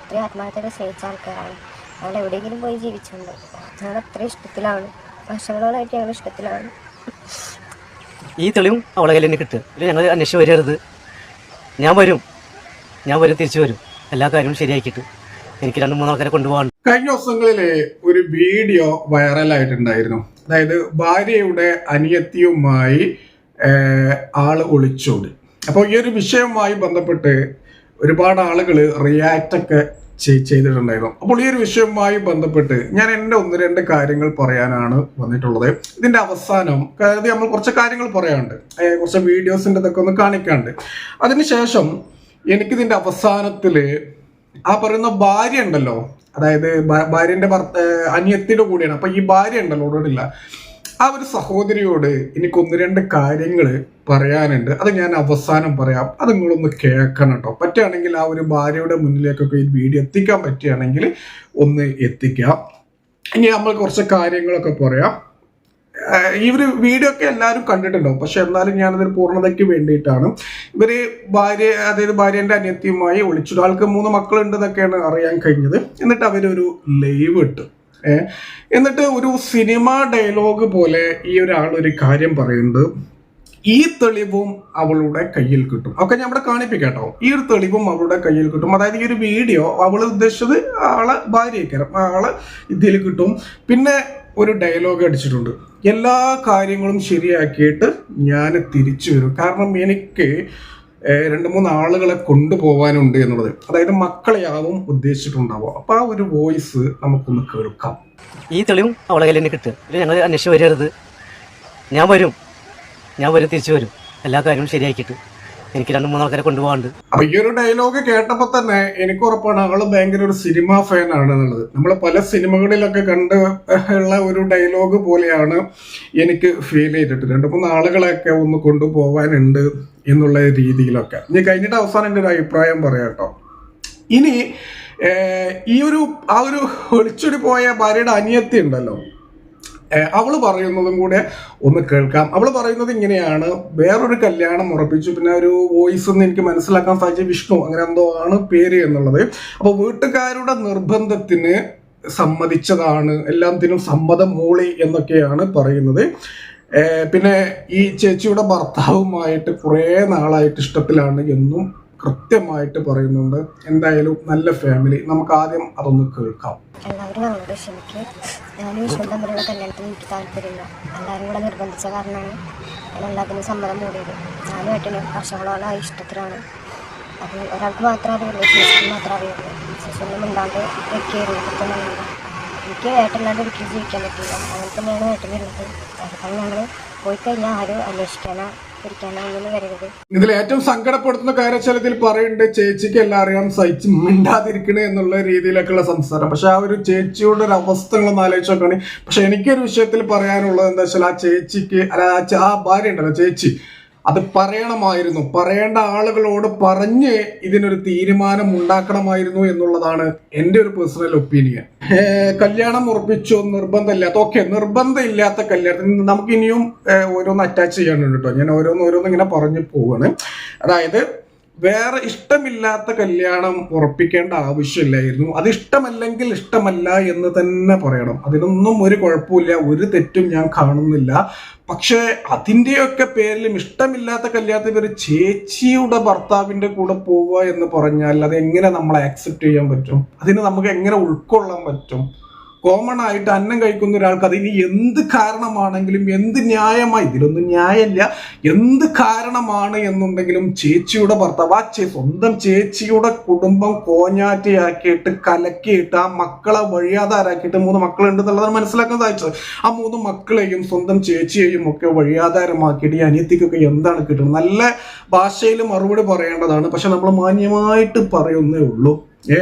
അത്രയും ആത്മാർത്ഥത സ്നേഹിച്ച ആൾക്കാരാണ്. ഞങ്ങൾ എവിടെയെങ്കിലും പോയി ജീവിച്ചുണ്ട്. ഞങ്ങൾ അത്ര ഇഷ്ടത്തിലാണ്. വർഷങ്ങളോളായിട്ട് ഞങ്ങൾ ഇഷ്ടത്തിലാണ്. ഈ തെളിവും അവളെ കയ്യിൽ തന്നെ കിട്ടുക. ഇല്ല? ഞങ്ങൾ അന്വേഷിച്ച് വരരുത്. ഞാൻ വരും. ഞാൻ വരും തിരിച്ചു വരും. എല്ലാ കാര്യവും ശരിയാക്കിയിട്ട് എനിക്ക് രണ്ട് മൂന്ന് ആൾക്കാരെ കൊണ്ടുപോകാൻ കഴിഞ്ഞ ദിവസങ്ങളിലെ ഒരു വീഡിയോ വൈറലായിട്ടുണ്ടായിരുന്നു. അതായത് ഭാര്യയുടെ അനിയത്തിയുമായി ആൾ ആൾ ഒളിച്ചോടി. അപ്പോൾ ഈ ഒരു വിഷയവുമായി ബന്ധപ്പെട്ട് ഒരുപാട് ആളുകൾ റിയാക്റ്റ് ഒക്കെ ചെയ്- ചെയ്തിട്ടുണ്ടായിരുന്നു. അപ്പോൾ ഈ ഒരു വിഷയവുമായി ബന്ധപ്പെട്ട് ഞാൻ എന്റെ ഒന്ന് രണ്ട് കാര്യങ്ങൾ പറയാനാണ് വന്നിട്ടുള്ളത്. ഇതിന്റെ അവസാനം അതായത് നമ്മൾ കുറച്ച് കാര്യങ്ങൾ പറയാനുണ്ട്. കുറച്ച് വീഡിയോസിന്റെ ഇതൊക്കെ ഒന്ന് കാണിക്കാണ്ട് അതിനുശേഷം എനിക്കിതിന്റെ അവസാനത്തിൽ ആ പറയുന്ന ഭാര്യ ഉണ്ടല്ലോ. അതായത് ഭാര്യന്റെ ഭർത്ത അനിയത്തിയുടെ കൂടെയാണ്. അപ്പം ഈ ഭാര്യ ഉണ്ടല്ലോ ഓടോടില്ല ആ ഒരു സഹോദരിയോട് എനിക്ക് ഒന്ന് രണ്ട് കാര്യങ്ങൾ പറയാനുണ്ട്. അത് ഞാൻ അവസാനം പറയാം. അത് നിങ്ങളൊന്ന് കേൾക്കണം കേട്ടോ. പറ്റുകയാണെങ്കിൽ ആ ഒരു ഭാര്യയുടെ മുന്നിലേക്കൊക്കെ ഈ വീഡിയോ എത്തിക്കാൻ പറ്റുകയാണെങ്കിൽ ഒന്ന് എത്തിക്കാം. ഇനി നമ്മൾ കുറച്ച് കാര്യങ്ങളൊക്കെ പറയാം. ഈ ഒരു വീഡിയോ ഒക്കെ എല്ലാവരും കണ്ടിട്ടുണ്ടാവും. പക്ഷെ എന്നാലും ഞാനതൊരു പൂർണതയ്ക്ക് വേണ്ടിയിട്ടാണ്. ഇവർ ഭാര്യ അതായത് ഭാര്യന്റെ അനിയത്തിയുമായി ഒളിച്ചു ആൾക്ക് മൂന്ന് മക്കളുണ്ടെന്നൊക്കെയാണ് അറിയാൻ കഴിഞ്ഞത്. എന്നിട്ട് അവരൊരു ലൈവ് ഇട്ടു. എന്നിട്ട് ഒരു സിനിമ ഡയലോഗ് പോലെ ഈ ഒരാൾ ഒരു കാര്യം പറയുന്നുണ്ട് ഈ തെളിവും അവളുടെ കയ്യിൽ കിട്ടും. ഒക്കെ ഞാൻ ഇവിടെ കാണിപ്പിക്കാട്ടോ. ഈ ഒരു തെളിവും അവളുടെ കയ്യിൽ കിട്ടും. അതായത് ഈ ഒരു വീഡിയോ അവൾ ഉദ്ദേശിച്ചത് ആളെ ഭാര്യയ്ക്കരം ആളെ ഇതിൽ കിട്ടും. പിന്നെ ഒരു ഡയലോഗ് അടിച്ചിട്ടുണ്ട്. എല്ലാ കാര്യങ്ങളും ശരിയാക്കിയിട്ട് ഞാൻ തിരിച്ചു വരും. കാരണം എനിക്ക് രണ്ട് മൂന്ന് ആളുകളെ കൊണ്ടുപോകാനുണ്ട് എന്നുള്ളത്. അതായത് മക്കളെയാവും ഉദ്ദേശിച്ചിട്ടുണ്ടാവുക. അപ്പൊ ആ ഒരു വോയിസ് നമുക്കൊന്ന് കേൾക്കാം. ഈ തെളിവും അവളെ കയ്യിൽ തന്നെ കിട്ടുക. ഞങ്ങൾ അന്വേഷിച്ച് വരരുത്. ഞാൻ വരും. ഞാൻ വരും തിരിച്ചു വരും. എല്ലാ കാര്യവും ശരിയാക്കിയിട്ട്. എനിക്ക് രണ്ട് മൂന്ന് ആൾക്കാരെ കൊണ്ടുപോകാണ്ട്. അപ്പൊ ഈ ഒരു ഡയലോഗ് കേട്ടപ്പോ തന്നെ എനിക്ക് ഉറപ്പാണ് ആൾ ഭയങ്കര ഒരു സിനിമ ഫാൻ ആണ് എന്നുള്ളത് നമ്മൾ പല സിനിമകളിലൊക്കെ കണ്ട് ഉള്ള ഒരു ഡയലോഗ് പോലെയാണ് എനിക്ക് ഫീൽ ചെയ്തിട്ട്. രണ്ട് മൂന്ന് ആളുകളെയൊക്കെ ഒന്ന് കൊണ്ടുപോകാനുണ്ട് എന്നുള്ള രീതിയിലൊക്കെ. ഇനി കഴിഞ്ഞിട്ട് അവസാനം എന്റെ ഒരു അഭിപ്രായം പറയാം കേട്ടോ. ഇനി ഈ ഒരു ആ ഒരു ഒളിച്ചൊടി പോയ ഭാര്യയുടെ അനിയത്തി ഉണ്ടല്ലോ. അവൾ പറയുന്നതും കൂടെ ഒന്ന് കേൾക്കാം. അവൾ പറയുന്നത് ഇങ്ങനെയാണ്. വേറൊരു കല്യാണം ഉറപ്പിച്ചു. പിന്നെ ഒരു വോയിസ് എന്ന് എനിക്ക് മനസ്സിലാക്കാൻ സാധിച്ച വിഷ്ണു അങ്ങനെ എന്തോ ആണ് പേര് എന്നുള്ളത്. അപ്പോൾ വീട്ടുകാരുടെ നിർബന്ധത്തിന് സമ്മതിച്ചതാണ്. എല്ലാത്തിനും സമ്മതം മൂളി എന്നൊക്കെയാണ് പറയുന്നത്. പിന്നെ ഈ ചേച്ചിയുടെ ഭർത്താവുമായിട്ട് കുറേ നാളായിട്ട് ഇഷ്ടത്തിലാണ് എന്നും കൃത്യമായിട്ട് പറയുന്നുണ്ട്. എന്തായാലും നല്ല ഫാമിലി നമുക്ക് ആദ്യം അതൊന്ന് കേൾക്കാം. എല്ലാവരും ഞാനും വിഷ്ണു എനിക്ക് താല്പര്യമില്ല. ഞാൻ ഒരിക്കലും ജീവിക്കാൻ പറ്റില്ല. അങ്ങനെ തന്നെയാണ് ഏട്ടനുള്ളത് ഞങ്ങൾ പോയി കഴിഞ്ഞാൽ ആരും അന്വേഷിക്കാനോ ഇതിൽ ഏറ്റവും സങ്കടപ്പെടുത്തുന്ന കാര്യം ഇതിൽ പറയുന്നുണ്ട് ചേച്ചിക്ക് എല്ലാം അറിയാം സഹിച്ച് മിണ്ടാതിരിക്കണേ എന്നുള്ള രീതിയിലൊക്കെയുള്ള സംസാരം. പക്ഷെ ആ ഒരു ചേച്ചിയുടെ ഒരു അവസ്ഥകളൊന്ന് ആലോചിച്ച് നോക്കുകയാണെങ്കിൽ പക്ഷെ എനിക്കൊരു വിഷയത്തിൽ പറയാനുള്ളത് എന്താ വെച്ചാൽ ആ ചേച്ചിക്ക് അല്ല ആ ഭാര്യ ഉണ്ടല്ലോ ചേച്ചി. അത് പറയണമായിരുന്നു. പറയേണ്ട ആളുകളോട് പറഞ്ഞ് ഇതിനൊരു തീരുമാനം ഉണ്ടാക്കണമായിരുന്നു എന്നുള്ളതാണ് എന്റെ ഒരു പേഴ്സണൽ ഒപ്പീനിയൻ കല്യാണം ഉറപ്പിച്ചു നിർബന്ധമില്ലാത്ത ഓക്കെ നിർബന്ധമില്ലാത്ത കല്യാണത്തിന് നമുക്ക് ഇനിയും ഓരോന്ന് അറ്റാച്ച് ചെയ്യാനുണ്ട് കേട്ടോ ഞാൻ ഓരോന്ന് ഓരോന്ന് ഇങ്ങനെ പറഞ്ഞു പോവാണ്. അതായത് വേറെ ഇഷ്ടമില്ലാത്ത കല്യാണം ഉറപ്പിക്കേണ്ട ആവശ്യമില്ലായിരുന്നു. അത് ഇഷ്ടമല്ലെങ്കിൽ ഇഷ്ടമല്ല എന്ന് തന്നെ പറയണം. അതിനൊന്നും ഒരു കുഴപ്പമില്ല ഒരു തെറ്റും ഞാൻ കാണുന്നില്ല. പക്ഷേ അതിന്റെയൊക്കെ പേരിലും ഇഷ്ടമില്ലാത്ത കല്യാണത്തിൽ ഒരു ചേച്ചിയുടെ ഭർത്താവിന്റെ കൂടെ പോവുക എന്ന് പറഞ്ഞാൽ അത് എങ്ങനെ നമ്മൾ ആക്സെപ്റ്റ് ചെയ്യാൻ പറ്റും? അതിനെ നമുക്ക് എങ്ങനെ ഉൾക്കൊള്ളാൻ പറ്റും? കോമൺ ആയിട്ട് അന്നം കഴിക്കുന്ന ഒരാൾക്ക് അതിന് എന്ത് കാരണമാണെങ്കിലും എന്ത് ന്യായമായി ഇതിലൊന്നും ന്യായമില്ല എന്ത് കാരണമാണ് എന്നുണ്ടെങ്കിലും ചേച്ചിയുടെ ഭർത്താവ് ആ സ്വന്തം ചേച്ചിയുടെ കുടുംബം കോഞ്ഞാറ്റയാക്കിയിട്ട് കലക്കിയിട്ട് ആ മക്കളെ വഴിയാധാരാക്കിയിട്ട് മൂന്ന് മക്കളുണ്ട് എന്നുള്ളതാണ് മനസ്സിലാക്കാൻ സാധിച്ചത്. ആ മൂന്ന് മക്കളെയും സ്വന്തം ചേച്ചിയെയും ഒക്കെ വഴിയാധാരമാക്കിയിട്ട് ഈ അനിയത്തിക്കൊക്കെ എന്താണ് കിട്ടുന്നത്? നല്ല ഭാഷയിൽ മറുപടി പറയേണ്ടതാണ്. പക്ഷെ നമ്മൾ മാന്യമായിട്ട് പറയുന്നേ ഉള്ളൂ. ഏ?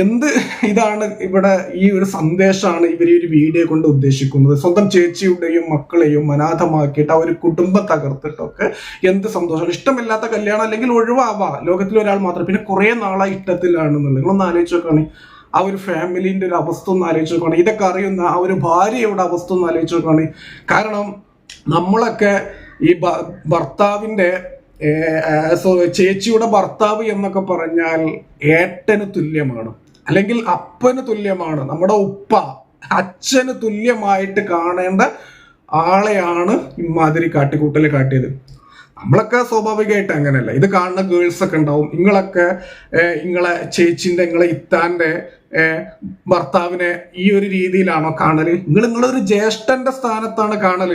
എന്ത് ഇതാണ് ഇവിടെ ഈ ഒരു സന്ദേശമാണ് ഇവർ ഈ ഒരു വീഡിയോ കൊണ്ട് ഉദ്ദേശിക്കുന്നത്? സ്വന്തം ചേച്ചിയുടെയും മക്കളെയും അനാഥമാക്കിയിട്ട് ആ ഒരു കുടുംബം തകർത്തിട്ടൊക്കെ എന്ത് സന്തോഷം? ഇഷ്ടമില്ലാത്ത കല്യാണം അല്ലെങ്കിൽ ഒഴിവാവാ. ലോകത്തിൽ ഒരാൾ മാത്രം. പിന്നെ കുറേ നാളായി ഇഷ്ടത്തിലാണെന്നുള്ളത്. നിങ്ങളൊന്ന് ആലോചിച്ച് നോക്കുകയാണെങ്കിൽ ആ ഒരു ഫാമിലിന്റെ ഒരു അവസ്ഥ ഒന്ന് ആലോചിച്ച് നോക്കുകയാണെങ്കിൽ ഇതൊക്കെ അറിയുന്ന ആ ഒരു ഭാര്യയുടെ അവസ്ഥ ഒന്ന് ആലോചിച്ച് നോക്കുകയാണെങ്കിൽ കാരണം നമ്മളൊക്കെ ഈ ഭർത്താവിന്റെ ചേച്ചിയുടെ ഭർത്താവ് എന്നൊക്കെ പറഞ്ഞാൽ ഏട്ടന് തുല്യമാണ്. അല്ലെങ്കിൽ അപ്പന് തുല്യമാണ്. നമ്മുടെ ഉപ്പ അച്ഛന് തുല്യമായിട്ട് കാണേണ്ട ആളെയാണ് ഇമാതിരി കാട്ടിക്കൂട്ടൽ കാട്ടിയത്. നമ്മളൊക്കെ സ്വാഭാവികമായിട്ട് അങ്ങനെയല്ല. ഇത് കാണുന്ന ഗേൾസ് ഒക്കെ ഉണ്ടാവും. നിങ്ങളൊക്കെ നിങ്ങളെ ചേച്ചിന്റെ നിങ്ങളെ ഇത്താന്റെ ഭർത്താവിനെ ഈ ഒരു രീതിയിലാണോ കാണൽ? നിങ്ങൾ നിങ്ങളൊരു ജ്യേഷ്ഠന്റെ സ്ഥാനത്താണ് കാണൽ.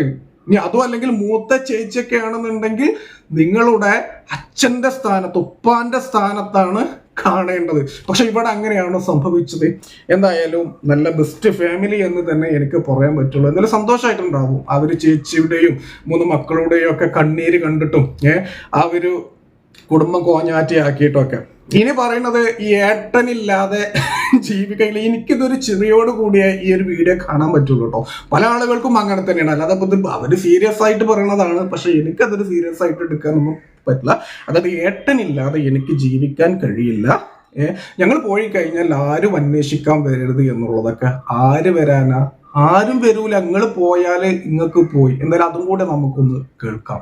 ഇനി അതും അല്ലെങ്കിൽ മൂത്ത ചേച്ചിയൊക്കെ ആണെന്നുണ്ടെങ്കിൽ നിങ്ങളുടെ അച്ഛന്റെ സ്ഥാനത്ത് ഉപ്പാന്റെ സ്ഥാനത്താണ് കാണേണ്ടത്. പക്ഷെ ഇവിടെ അങ്ങനെയാണ് സംഭവിച്ചത്? എന്തായാലും നല്ല ബെസ്റ്റ് ഫാമിലി എന്ന് തന്നെ എനിക്ക് പറയാൻ പറ്റുള്ളൂ. എന്നാലും സന്തോഷമായിട്ടുണ്ടാവും. ആ ഒരു ചേച്ചിയുടെയും മൂന്ന് മക്കളുടെയും ഒക്കെ കണ്ണീര് കണ്ടിട്ടും ഏഹ് ആ ഒരു കുടുംബം കോഞ്ഞാറ്റിയാക്കിയിട്ടൊക്കെ. ഇനി പറയുന്നത് ഈ ഏട്ടനില്ലാതെ ജീവിക്കയില്ല. എനിക്കിതൊരു ചെറിയോട് കൂടിയ ഈ ഒരു വീഡിയോ കാണാൻ പറ്റുള്ളൂ കേട്ടോ പല ആളുകൾക്കും അങ്ങനെ തന്നെയാണ്. അല്ലാതെ ഇത് അവർ സീരിയസ് ആയിട്ട് പറയണതാണ്. പക്ഷെ എനിക്കതൊരു സീരിയസ് ആയിട്ട് എടുക്കാനൊന്നും പറ്റില്ല. അതായത് ഏട്ടനില്ലാതെ എനിക്ക് ജീവിക്കാൻ കഴിയില്ല. ഞങ്ങൾ പോയി കഴിഞ്ഞാൽ ആരും അന്വേഷിക്കാൻ വരരുത് എന്നുള്ളതൊക്കെ. ആര് വരാനാ? ആരും വരൂല. നിങ്ങൾ പോയാൽ നിങ്ങൾക്ക് പോയി. എന്തായാലും അതും കൂടെ നമുക്കൊന്ന് കേൾക്കാം.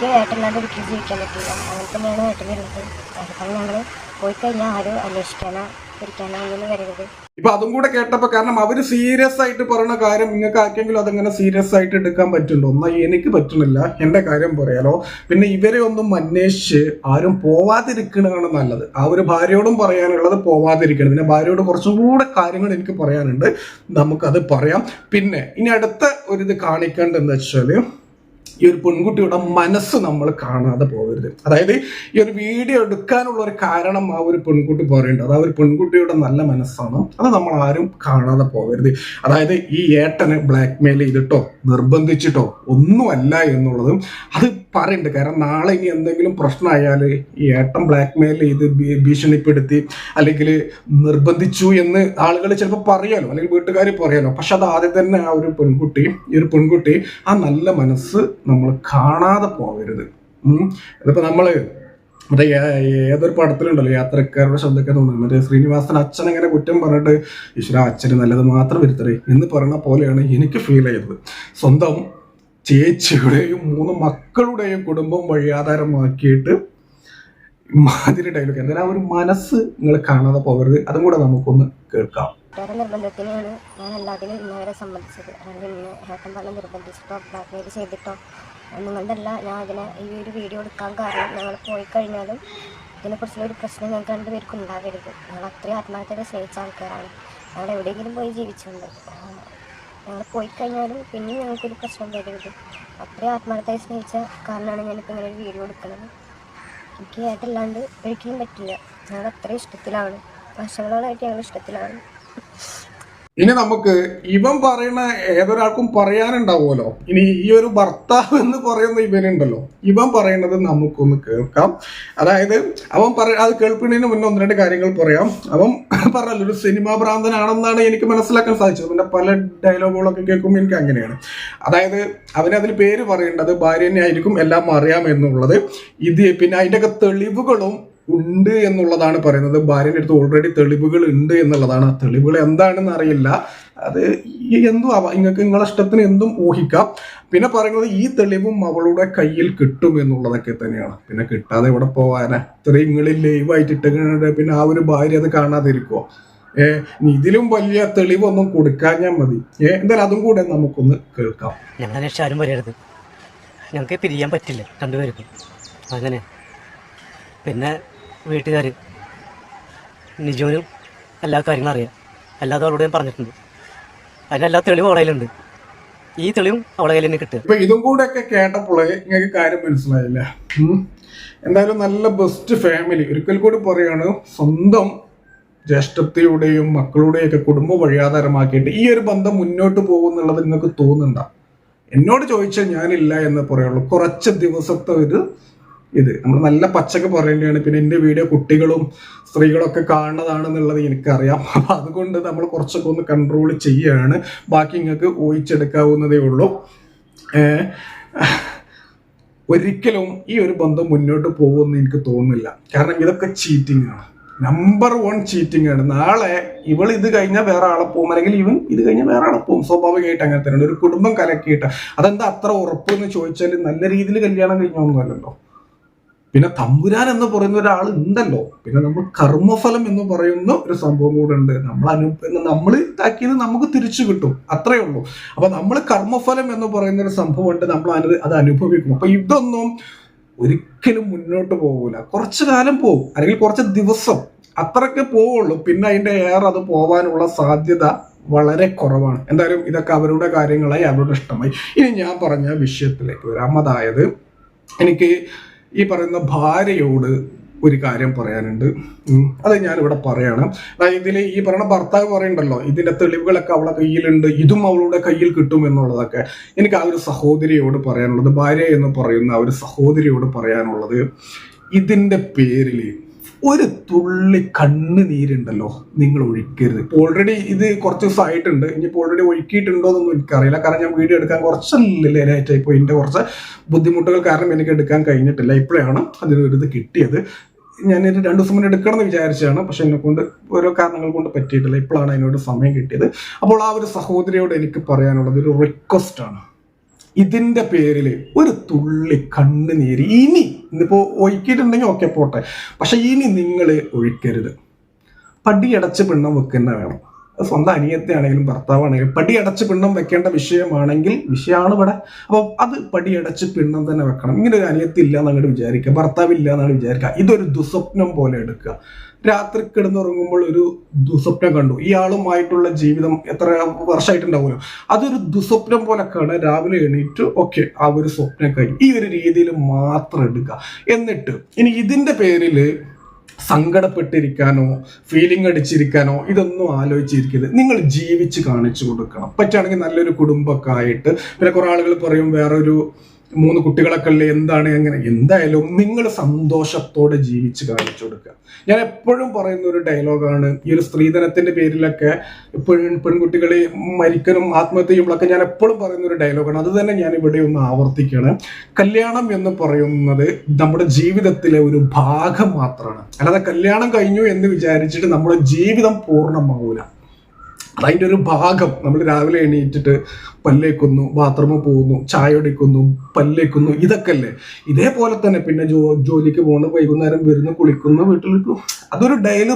എനിക്ക് ഏട്ടല്ലാതെ വീട്ടിൽ ജീവിക്കാൻ പറ്റില്ല അങ്ങനെ തന്നെയാണ് ഏട്ടൻ വരുന്നത് ഏട്ടൻ ഞങ്ങൾ പോയി കഴിഞ്ഞാൽ ആരും അന്വേഷിക്കാനോ പിടിക്കാനോ ഒന്നും വരരുത്. ഇപ്പൊ അതും കൂടെ കേട്ടപ്പോ കാരണം അവർ സീരിയസ് ആയിട്ട് പറയുന്ന കാര്യം നിങ്ങൾക്ക് ആർക്കെങ്കിലും അതങ്ങനെ സീരിയസ് ആയിട്ട് എടുക്കാൻ പറ്റുന്നുണ്ടോ? എന്നാ എനിക്ക് പറ്റുന്നില്ല. എന്റെ കാര്യം പറയാലോ. പിന്നെ ഇവരെ ഒന്നും അന്വേഷിച്ച് ആരും പോവാതിരിക്കണതാണ് നല്ലത്. ആ ഒരു ഭാര്യയോടും പറയാനുള്ളത് പോവാതിരിക്കണം. പിന്നെ ഭാര്യയോട് കുറച്ചും കൂടെ കാര്യങ്ങൾ എനിക്ക് പറയാനുണ്ട്. നമുക്കത് പറയാം. പിന്നെ ഇനി അടുത്ത ഒരു ഇത് കാണിക്കേണ്ടത് എന്താ വെച്ചാൽ ഈ ഒരു പെൺകുട്ടിയുടെ മനസ്സ് നമ്മൾ കാണാതെ പോകരുത്. അതായത് ഈ ഒരു വീഡിയോ എടുക്കാനുള്ള ഒരു കാരണം ആ ഒരു പെൺകുട്ടി പറയേണ്ടത്. അത് ആ ഒരു പെൺകുട്ടിയുടെ നല്ല മനസ്സാണ്. അത് നമ്മൾ ആരും കാണാതെ പോകരുത്. അതായത് ഈ ഏട്ടനെ ബ്ലാക്ക് മെയിൽ ചെയ്തിട്ടോ നിർബന്ധിച്ചിട്ടോ ഒന്നുമല്ല എന്നുള്ളതും അത് പറയുന്നുണ്ട് കാരണം നാളെ ഇനി എന്തെങ്കിലും പ്രശ്നമായാൽ ഈ ഏട്ടൻ ബ്ലാക്ക് മെയിൽ ചെയ്ത് ഭീഷണിപ്പെടുത്തി അല്ലെങ്കിൽ നിർബന്ധിച്ചു എന്ന് ആളുകൾ ചിലപ്പോൾ പറയാലോ അല്ലെങ്കിൽ വീട്ടുകാർ പറയാലോ. പക്ഷെ അത് ആദ്യം തന്നെ ആ ഒരു പെൺകുട്ടി ഈ ഒരു പെൺകുട്ടി ആ നല്ല മനസ്സ് നമ്മൾ കാണാതെ പോകരുത്. അതിപ്പോൾ നമ്മൾ മറ്റേ ഏതൊരു പടത്തിലുണ്ടല്ലോ യാത്രക്കാരുടെ ശബ്ദമൊക്കെ തോന്നുന്നത്. മറ്റേ ശ്രീനിവാസൻ അച്ഛൻ ഇങ്ങനെ കുറ്റം പറഞ്ഞിട്ട് ഈശ്വര അച്ഛന് നല്ലത് മാത്രം വരുത്തരേ എന്ന് പറയുന്ന പോലെയാണ് എനിക്ക് ഫീൽ ചെയ്തത്. സ്വന്തം ചേച്ചിയുടെയും മൂന്ന് മക്കളുടെയും കുടുംബം വഴിയാധാരമാക്കിയിട്ട് മാതിരി ഡയലോഗ് എന്തായാലും ആ ഒരു മനസ്സ് നിങ്ങൾ കാണാതെ പോകരുത്? അതും കൂടെ നമുക്കൊന്ന് കേൾക്കാം. വീട്ടുകാരുടെ നിർബന്ധത്തിനാണ് ഞാൻ എല്ലാത്തിനും ഇന്നവരെ സമ്മതിച്ചത്. അല്ലെങ്കിൽ ഇന്ന് ഏട്ടൻ പറഞ്ഞ നിർബന്ധിച്ചിട്ടോ ബ്ലാക്ക്മെയിൽ ചെയ്തിട്ടോ നിങ്ങളുടെ അല്ല ഞാൻ അതിനെ ഈ ഒരു വീഡിയോ എടുക്കാൻ കാരണം ഞങ്ങൾ പോയി കഴിഞ്ഞാലും ഇതിനെക്കുറിച്ചുള്ള ഒരു പ്രശ്നം ഞങ്ങൾക്ക് രണ്ടുപേർക്കും ഉണ്ടാകരുത്. ഞങ്ങൾ അത്രയും ആത്മാർത്ഥത സ്നേഹിച്ച ആൾക്കാരാണ്. ഞങ്ങൾ എവിടെയെങ്കിലും പോയി ജീവിച്ചുണ്ട് ഞങ്ങൾ പോയി കഴിഞ്ഞാലും പിന്നെയും ഞങ്ങൾക്കൊരു പ്രശ്നം വരരുത്. അത്രയും ആത്മാർത്ഥമായി സ്നേഹിച്ച കാരണമാണ് ഞാനിപ്പോൾ ഇങ്ങനെ ഒരു വീഡിയോ എടുക്കുന്നത്. എനിക്ക് ഏട്ടല്ലാണ്ട് ഒരിക്കലും പറ്റില്ല. ഞങ്ങൾ അത്രയും ഇഷ്ടത്തിലാണ്. വർഷങ്ങളോളായിട്ട് ഞങ്ങൾ ഇഷ്ടത്തിലാണ്. ഇനി നമുക്ക് ഇവൻ പറയുന്ന ഏതൊരാൾക്കും പറയാനുണ്ടാവുമല്ലോ. ഇനി ഈ ഒരു ഭർത്താവ് എന്ന് പറയുന്ന ഇവനുണ്ടല്ലോ. ഇവൻ പറയുന്നത് നമുക്കൊന്ന് കേൾക്കാം. അതായത് അവൻ പറ അത് കേൾപ്പിണതിന് മുന്നേ ഒന്ന് രണ്ട് കാര്യങ്ങൾ പറയാം. അവൻ പറഞ്ഞല്ലോ ഒരു സിനിമാ ഭ്രാന്തനാണെന്നാണ് എനിക്ക് മനസ്സിലാക്കാൻ സാധിച്ചത്. പിന്നെ പല ഡയലോഗുകളൊക്കെ കേൾക്കുമ്പോൾ എനിക്ക് അങ്ങനെയാണ്. അതായത് അവനതിൽ പേര് പറയേണ്ടത് ഭാര്യ ആയിരിക്കും എല്ലാം അറിയാം എന്നുള്ളത് ഇത് പിന്നെ അതിന്റെയൊക്കെ തെളിവുകളും ഉണ്ട് എന്നുള്ളതാണ് പറയുന്നത്. ഭാര്യന്റെ അടുത്ത് ഓൾറെഡി തെളിവുകൾ ഉണ്ട് എന്നുള്ളതാണ്. ആ തെളിവുകൾ എന്താണെന്ന് അറിയില്ല. അത് എന്തും ആവാം നിങ്ങൾക്ക് നിങ്ങളെ ഇഷ്ടത്തിന് എന്തും ഊഹിക്കാം. പിന്നെ പറയുന്നത് ഈ തെളിവും അവളുടെ കയ്യിൽ കിട്ടും എന്നുള്ളതൊക്കെ തന്നെയാണ്. പിന്നെ കിട്ടാതെ ഇവിടെ പോവാനാ? ഇത്രയും നിങ്ങളിൽ ലൈവായിട്ട് പിന്നെ ആ ഒരു ഭാര്യ അത് കാണാതിരിക്കുമോ ഏ ഇതിലും വലിയ തെളിവൊന്നും കൊടുക്കാഞ്ഞാൽ മതി. ഏ എന്തായാലും അതും കൂടെ നമുക്കൊന്ന് കേൾക്കാം. ഞങ്ങളെ ആരും വരരുത് ഞങ്ങൾക്ക് പിരിയാൻ പറ്റില്ല രണ്ടുപേർക്കും. അങ്ങനെ. പിന്നെ വീട്ടുകാർ നിജോനും എല്ലാ കാര്യങ്ങളും അറിയാം. അല്ലാതെ അവളോട് ഞാൻ പറഞ്ഞിട്ടുണ്ട്. അതിനെല്ലാ തെളിവും അവളെ കയ്യിലുണ്ട്. ഈ തെളിവും അവളെ കയ്യിൽ തന്നെ കിട്ടുക. ഇപ്പൊ ഇതും കൂടെ ഒക്കെ കേട്ടപ്പോഴേ നിങ്ങൾക്ക് കാര്യം മനസ്സിലായില്ല. എന്തായാലും നല്ല ബെസ്റ്റ് ഫാമിലി ഒരിക്കൽ കൂടി പറയാണ് സ്വന്തം ജ്യേഷ്ഠത്തിലൂടെയും മക്കളുടെയും ഒക്കെ കുടുംബം വഴിയാധാരമാക്കിയിട്ട് ഈ ഒരു ബന്ധം മുന്നോട്ട് പോകുന്നുള്ളത് നിങ്ങൾക്ക് തോന്നുന്നുണ്ടോ? എന്നോട് ചോദിച്ചാൽ ഞാനില്ല എന്ന് പറയുള്ളൂ. കുറച്ച് ദിവസത്തെ ഒരു ഇത്. നമ്മൾ നല്ല പച്ചക്ക് പറയേണ്ടതാണ്. പിന്നെ എന്റെ വീഡിയോ കുട്ടികളും സ്ത്രീകളൊക്കെ കാണുന്നതാണെന്നുള്ളത് എനിക്കറിയാം. അപ്പം അതുകൊണ്ട് നമ്മൾ കുറച്ചൊക്കെ ഒന്ന് കൺട്രോൾ ചെയ്യുകയാണ് ബാക്കി നിങ്ങൾക്ക് ഊഹിച്ചെടുക്കാവുന്നതേ ഉള്ളൂ. ഒരിക്കലും ഈ ഒരു ബന്ധം മുന്നോട്ട് പോകുമെന്ന് എനിക്ക് തോന്നുന്നില്ല. കാരണം ഇതൊക്കെ ചീറ്റിംഗ് ആണ്. നമ്പർ വൺ ചീറ്റിംഗ് ആണ്. നാളെ ഇവൾ ഇത് കഴിഞ്ഞാൽ വേറെ ആളെ പോകും അല്ലെങ്കിൽ ഇവൻ ഇത് കഴിഞ്ഞാൽ വേറെ ആളെ പോകും സ്വാഭാവികമായിട്ട് അങ്ങനെ തന്നെയാണ്. ഒരു കുടുംബം കലക്കിയിട്ട്. അതെന്താ അത്ര ഉറപ്പ് എന്ന് ചോദിച്ചാൽ നല്ല രീതിയിൽ കല്യാണം കഴിഞ്ഞൊന്നുമല്ലല്ലോ. പിന്നെ തമ്പുരാൻ എന്ന് പറയുന്ന ഒരാൾ ഉണ്ടല്ലോ. പിന്നെ നമ്മൾ കർമ്മഫലം എന്ന് പറയുന്ന ഒരു സംഭവം കൂടെ ഉണ്ട്. നമ്മൾ അനു നമ്മൾ ഇതാക്കിയത് നമുക്ക് തിരിച്ചു കിട്ടും. അത്രയേ ഉള്ളൂ. അപ്പൊ നമ്മൾ കർമ്മഫലം എന്ന് പറയുന്ന ഒരു സംഭവം ഉണ്ട്. നമ്മൾ അനു അത് അനുഭവിക്കും. അപ്പൊ ഇതൊന്നും ഒരിക്കലും മുന്നോട്ട് പോകൂല. കുറച്ചു കാലം പോകും അല്ലെങ്കിൽ കുറച്ച് ദിവസം. അത്രയ്ക്ക് പോവുള്ളൂ. പിന്നെ അതിന്റെ ഏറെ അത് പോവാനുള്ള സാധ്യത വളരെ കുറവാണ്. എന്തായാലും ഇതൊക്കെ അവരുടെ കാര്യങ്ങളായി അവരുടെ ഇഷ്ടമായി. ഇനി ഞാൻ പറഞ്ഞ വിഷയത്തിലേക്ക് വരാം. അതായത് എനിക്ക് ഈ പറയുന്ന ഭാര്യയോട് ഒരു കാര്യം പറയാനുണ്ട്. അത് ഞാനിവിടെ പറയണം. ഇതിൽ ഈ പറയുന്ന ഭർത്താവ് പറയണ്ടല്ലോ ഇതിന്റെ തെളിവുകളൊക്കെ അവളെ കയ്യിലുണ്ട് ഇതും അവളുടെ കയ്യിൽ കിട്ടും എന്നുള്ളതൊക്കെ. എനിക്ക് ആ ഒരു സഹോദരിയോട് പറയാനുള്ളത് ഭാര്യ എന്ന് പറയുന്ന ആ ഒരു സഹോദരിയോട് പറയാനുള്ളത് ഇതിന്റെ പേരിൽ ഒരു തുള്ളി കണ്ണുനീരുണ്ടല്ലോ നിങ്ങൾ ഒഴിക്കരുത്. ഇപ്പോൾ ഓൾറെഡി ഇത് കുറച്ച് ദിവസമായിട്ടുണ്ട്. ഇനിയിപ്പോൾ ഓൾറെഡി ഒഴുക്കിയിട്ടുണ്ടോ എന്നൊന്നും എനിക്കറിയില്ല. കാരണം ഞാൻ വീഡിയോ എടുക്കാൻ കുറച്ച് ലേറ്റായി പോയി എന്റെ കുറച്ച് ബുദ്ധിമുട്ടുകൾ കാരണം എനിക്ക് എടുക്കാൻ കഴിഞ്ഞിട്ടില്ല. ഇപ്പോഴാണ് അതിനൊരു ഇത് കിട്ടിയത്. ഞാൻ ഇത് രണ്ട് ദിവസം മുന്നേ എടുക്കണം എന്ന് വിചാരിച്ചതാണ്. പക്ഷെ എന്നെ കൊണ്ട് ഓരോ കാരണങ്ങൾ കൊണ്ട് പറ്റിയിട്ടില്ല. ഇപ്പോഴാണ് അതിനോട് സമയം കിട്ടിയത്. അപ്പോൾ ആ ഒരു സഹോദരിയോട് എനിക്ക് പറയാനുള്ളത് ഒരു റിക്വസ്റ്റ് ആണ്. ഇതിന്റെ പേരിൽ ഒരു തുള്ളി കണ്ണുനീര് ഇനി ഇന്നിപ്പോ ഒഴിക്കിയിട്ടുണ്ടെങ്കിൽ ഓക്കെ പോട്ടെ. പക്ഷെ ഇനി നിങ്ങൾ ഒഴിക്കരുത്. പടിയടച്ച് പിണ്ണം വെക്കുന്ന വേണം. സ്വന്തം അനിയത്തെയാണെങ്കിലും ഭർത്താവാണെങ്കിലും പടിയടച്ച് പിണ്ണം വെക്കേണ്ട വിഷയമാണെങ്കിൽ വിഷയമാണ് ഇവിടെ. അപ്പോൾ അത് പടിയടച്ച് പിണ്ണം തന്നെ വെക്കണം. ഇങ്ങനെ ഒരു അനിയത്തി ഇല്ല എന്നങ്ങോട്ട് വിചാരിക്കുക. ഭർത്താവ് ഇല്ല എന്നാണ് വിചാരിക്കുക. ഇതൊരു ദുസ്വപ്നം പോലെ എടുക്കുക. രാത്രി കിടന്നുറങ്ങുമ്പോൾ ഒരു ദുസ്വപ്നം കണ്ടു. ഇയാളുമായിട്ടുള്ള ജീവിതം എത്ര വർഷമായിട്ടുണ്ടാവുമല്ലോ അതൊരു ദുസ്വപ്നം പോലെ കാണുക രാവിലെ എണീറ്റ് ഓക്കെ ആ ഒരു സ്വപ്നം കഴിഞ്ഞു ഈ ഒരു രീതിയിൽ മാത്രം എടുക്കുക. എന്നിട്ട് ഇനി ഇതിന്റെ പേരിൽ സങ്കടപ്പെട്ടിരിക്കാനോ ഫീലിംഗ് അടിച്ചിരിക്കാനോ ഇതൊന്നും ആലോചിച്ചിരിക്കരുത്. നിങ്ങൾ ജീവിച്ച് കാണിച്ചു കൊടുക്കണം. പറ്റുകയാണെങ്കിൽ നല്ലൊരു കുടുംബമൊക്കെ ആയിട്ട് പിന്നെ കുറേ ആളുകൾ പറയും വേറൊരു മൂന്ന് കുട്ടികളൊക്കെ അല്ലേ എന്താണ് അങ്ങനെ? എന്തായാലും നിങ്ങൾ സന്തോഷത്തോടെ ജീവിച്ച് കാണിച്ചു കൊടുക്കുക. ഞാൻ എപ്പോഴും പറയുന്ന ഒരു ഡയലോഗാണ് ഈ ഒരു സ്ത്രീധനത്തിന്റെ പേരിലൊക്കെ പെൺ പെൺകുട്ടികളെ മരിക്കലും ആത്മഹത്യ ഞാൻ എപ്പോഴും പറയുന്ന ഒരു ഡയലോഗാണ്. അത് തന്നെ ഞാൻ ഇവിടെ ഒന്ന് ആവർത്തിക്കുകയാണ്. കല്യാണം എന്ന് പറയുന്നത് നമ്മുടെ ജീവിതത്തിലെ ഒരു ഭാഗം മാത്രമാണ്. അല്ലാതെ കല്യാണം കഴിഞ്ഞു എന്ന് വിചാരിച്ചിട്ട് നമ്മുടെ ജീവിതം പൂർണമാവൂല. അതിന്റെ ഒരു ഭാഗം നമ്മൾ രാവിലെ എണീറ്റിട്ട് പല്ലേക്കുന്നു ബാത്റൂമിൽ പോകുന്നു ചായ ഒടിക്കുന്നു പല്ലേക്കുന്നു ഇതൊക്കെ അല്ലേ ഇതേപോലെ തന്നെ പിന്നെ ജോ ജോലിക്ക് പോകുന്നു വൈകുന്നേരം വരുന്നു കുളിക്കുന്നു വീട്ടിൽ അതൊരു ഡെയിലി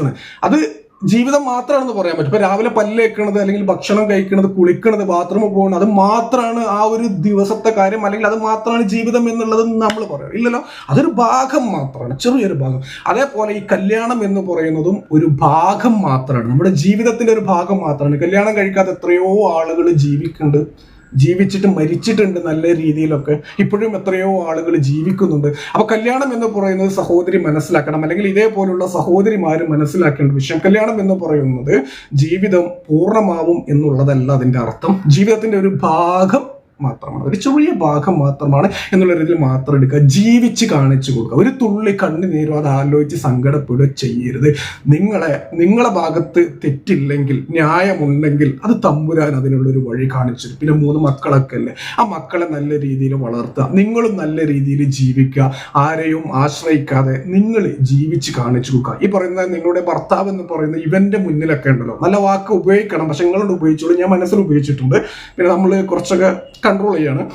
ആണ്. അത് ജീവിതം മാത്രമാണെന്ന് പറയാൻ പറ്റും. ഇപ്പൊ രാവിലെ പല്ലേക്കണത് അല്ലെങ്കിൽ ഭക്ഷണം കഴിക്കണത് കുളിക്കണത് ബാത്റൂമിൽ പോകുന്നത് അത് മാത്രമാണ് ആ ഒരു ദിവസത്തെ കാര്യം. അല്ലെങ്കിൽ അത് മാത്രമാണ് ജീവിതം എന്നുള്ളത് നമ്മൾ പറയാം ഇല്ലല്ലോ? അതൊരു ഭാഗം മാത്രമാണ്. ചെറിയൊരു ഭാഗം. അതേപോലെ ഈ കല്യാണം എന്ന് പറയുന്നതും ഒരു ഭാഗം മാത്രമാണ്. നമ്മുടെ ജീവിതത്തിന്റെ ഒരു ഭാഗം മാത്രമാണ്. കല്യാണം കഴിക്കാത്ത എത്രയോ ആളുകൾ ജീവിക്കുന്നുണ്ട്. ജീവിച്ചിട്ട് മരിച്ചിട്ടുണ്ട് നല്ല രീതിയിലൊക്കെ. ഇപ്പോഴും എത്രയോ ആളുകൾ ജീവിക്കുന്നുണ്ട്. അപ്പൊ കല്യാണം എന്ന് പറയുന്നത് സഹോദരി മനസ്സിലാക്കണം. അല്ലെങ്കിൽ ഇതേപോലുള്ള സഹോദരിമാര് മനസ്സിലാക്കേണ്ട വിഷയം. കല്യാണം എന്ന് പറയുന്നത് ജീവിതം പൂർണമാവും എന്നുള്ളതല്ല അതിന്റെ അർത്ഥം. ജീവിതത്തിന്റെ ഒരു ഭാഗം മാത്രമാണ്. ഒരു ചെറിയ ഭാഗം മാത്രമാണ് എന്നുള്ള രീതിയിൽ മാത്രം എടുക്കുക. ജീവിച്ച് കാണിച്ചു കൊടുക്കുക. ഒരു തുള്ളി കണ്ണുനീരും അത് ആലോചിച്ച് സങ്കടപ്പെടുക ചെയ്യരുത്. നിങ്ങളെ നിങ്ങളെ ഭാഗത്ത് തെറ്റില്ലെങ്കിൽ ന്യായമുണ്ടെങ്കിൽ അത് തമ്പുരാൻ അതിനുള്ളൊരു വഴി കാണിച്ചു. പിന്നെ മൂന്ന് മക്കളൊക്കെ അല്ലേ? ആ മക്കളെ നല്ല രീതിയിൽ വളർത്തുക. നിങ്ങളും നല്ല രീതിയിൽ ജീവിക്കുക. ആരെയും ആശ്രയിക്കാതെ നിങ്ങൾ ജീവിച്ച് കാണിച്ചു കൊടുക്കുക. ഈ പറയുന്ന നിങ്ങളുടെ ഭർത്താവ് എന്ന് പറയുന്ന ഇവന്റെ മുന്നിലൊക്കെ ഉണ്ടല്ലോ. നല്ല വാക്ക് ഉപയോഗിക്കണം. പക്ഷെ നിങ്ങളോട് ഉപയോഗിച്ചോളൂ. ഞാൻ മനസ്സിൽ ഉപയോഗിച്ചിട്ടുണ്ട്. പിന്നെ നമ്മൾ കുറച്ചൊക്കെ കൺട്രോൾ ചെയ്യാണ്.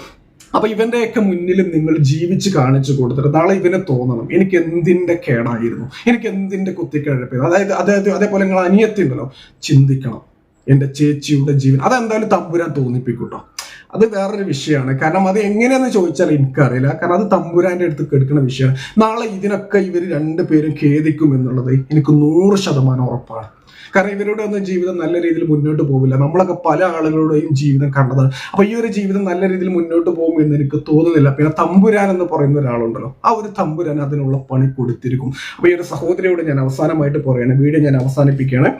അപ്പൊ ഇവന്റെയൊക്കെ മുന്നിൽ നിങ്ങൾ ജീവിച്ച് കാണിച്ചു കൊടുത്തിട്ട് നാളെ ഇവനെ തോന്നണം. എനിക്ക് എന്തിന്റെ കേടായിരുന്നു? എനിക്ക് എന്തിന്റെ കുത്തിക്കഴപ്പ് അതായത് അതായത് അതേപോലെ നിങ്ങൾ അനിയത്തി ഉണ്ടല്ലോ ചിന്തിക്കണം. എന്റെ ചേച്ചിയുടെ ജീവൻ. അതെന്തായാലും തമ്പുരാൻ തോന്നിപ്പിക്കൂട്ടോ അത് വേറൊരു വിഷയമാണ്. കാരണം അത് എങ്ങനെയെന്ന് ചോദിച്ചാൽ എനിക്കറിയില്ല. കാരണം അത് തമ്പുരാന്റെ അടുത്ത് കെടുക്കുന്ന വിഷയമാണ്. നാളെ ഇതിനൊക്കെ ഇവർ രണ്ടുപേരും ഖേദിക്കും എന്നുള്ളത് എനിക്ക് നൂറ് ശതമാനം ഉറപ്പാണ്. കാരണം ഇവരുടെ ഒന്നും ജീവിതം നല്ല രീതിയിൽ മുന്നോട്ട് പോകില്ല നമ്മളൊക്കെ പല ആളുകളുടെയും ജീവിതം കണ്ടതാണ്. അപ്പൊ ഈ ഒരു ജീവിതം നല്ല രീതിയിൽ മുന്നോട്ട് പോകും എന്ന് എനിക്ക് തോന്നുന്നില്ല. പിന്നെ തമ്പുരാൻ എന്ന് പറയുന്ന ഒരാളുണ്ടല്ലോ. ആ ഒരു തമ്പുരാൻ അതിനുള്ള പണി കൊടുത്തിരിക്കും. അപ്പൊ ഈ ഒരു സഹോദരിയോട് ഞാൻ അവസാനമായിട്ട് പറയണേ. വീഡിയോ ഞാൻ അവസാനിപ്പിക്കുകയാണ്.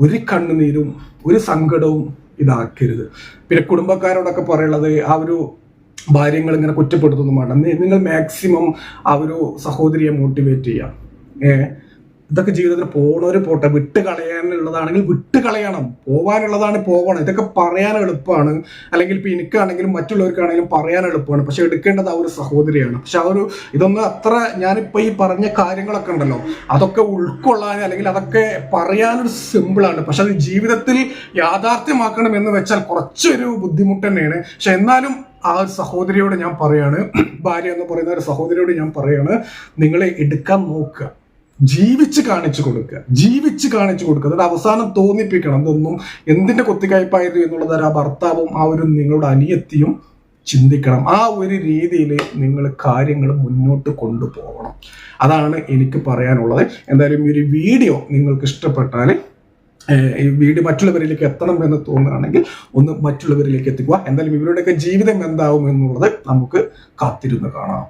ഒരു കണ്ണുനീരും ഒരു സങ്കടവും ഇതാക്കരുത്. പിന്നെ കുടുംബക്കാരോടൊക്കെ പറയുള്ളത് ആ ഒരു ഭാര്യങ്ങൾ ഇങ്ങനെ കുറ്റപ്പെടുത്തൊന്നും നിങ്ങൾ മാക്സിമം ആ ഒരു സഹോദരിയെ മോട്ടിവേറ്റ് ചെയ്യാം. ഏ? ഇതൊക്കെ ജീവിതത്തിൽ പോണവര് പോട്ടെ വിട്ട് കളയാനുള്ളതാണെങ്കിൽ വിട്ട് കളയണം. പോവാനുള്ളതാണ് പോകണം ഇതൊക്കെ പറയാൻ എളുപ്പമാണ്. അല്ലെങ്കിൽ ഇപ്പൊ എനിക്കാണെങ്കിലും മറ്റുള്ളവർക്കാണെങ്കിലും പറയാൻ എളുപ്പമാണ്. പക്ഷെ എടുക്കേണ്ടത് ആ ഒരു സഹോദരിയാണ്. പക്ഷെ ആ ഒരു ഇതൊന്നും അത്ര ഞാനിപ്പോ ഈ പറഞ്ഞ കാര്യങ്ങളൊക്കെ ഉണ്ടല്ലോ. അതൊക്കെ ഉൾക്കൊള്ളാൻ അല്ലെങ്കിൽ അതൊക്കെ പറയാനൊരു സിമ്പിളാണ് പക്ഷെ അത് ജീവിതത്തിൽ യാഥാർത്ഥ്യമാക്കണം എന്ന് വെച്ചാൽ കുറച്ചൊരു ബുദ്ധിമുട്ട് തന്നെയാണ്. പക്ഷെ എന്നാലും ആ ഒരു സഹോദരിയോട് ഞാൻ പറയാണ് ഭാര്യ എന്ന് പറയുന്ന ഒരു സഹോദരിയോട് ഞാൻ പറയാണ് നിങ്ങളെ എടുക്കാൻ നോക്കുക. ജീവിച്ച് കാണിച്ചു കൊടുക്കുക. ജീവിച്ച് കാണിച്ചു കൊടുക്കുക. അതായത് അവസാനം തോന്നിപ്പിക്കണം. ഇതൊന്നും എന്തിന്റെ കൊത്തിക്കയ്പായത് എന്നുള്ളത് ആ ഭർത്താവും ആ ഒരു നിങ്ങളുടെ അനിയത്തിയും ചിന്തിക്കണം. ആ ഒരു രീതിയിൽ നിങ്ങൾ കാര്യങ്ങൾ മുന്നോട്ട് കൊണ്ടുപോകണം. അതാണ് എനിക്ക് പറയാനുള്ളത്. എന്തായാലും ഈ ഒരു വീഡിയോ നിങ്ങൾക്ക് ഇഷ്ടപ്പെട്ടാൽ ഈ വീഡിയോ മറ്റുള്ളവരിലേക്ക് എത്തണം എന്ന് തോന്നുകയാണെങ്കിൽ ഒന്ന് മറ്റുള്ളവരിലേക്ക് എത്തിക്കുക. എന്തായാലും ഇവരുടെയൊക്കെ ജീവിതം എന്താവും എന്നുള്ളത് നമുക്ക് കാത്തിരുന്ന് കാണാം.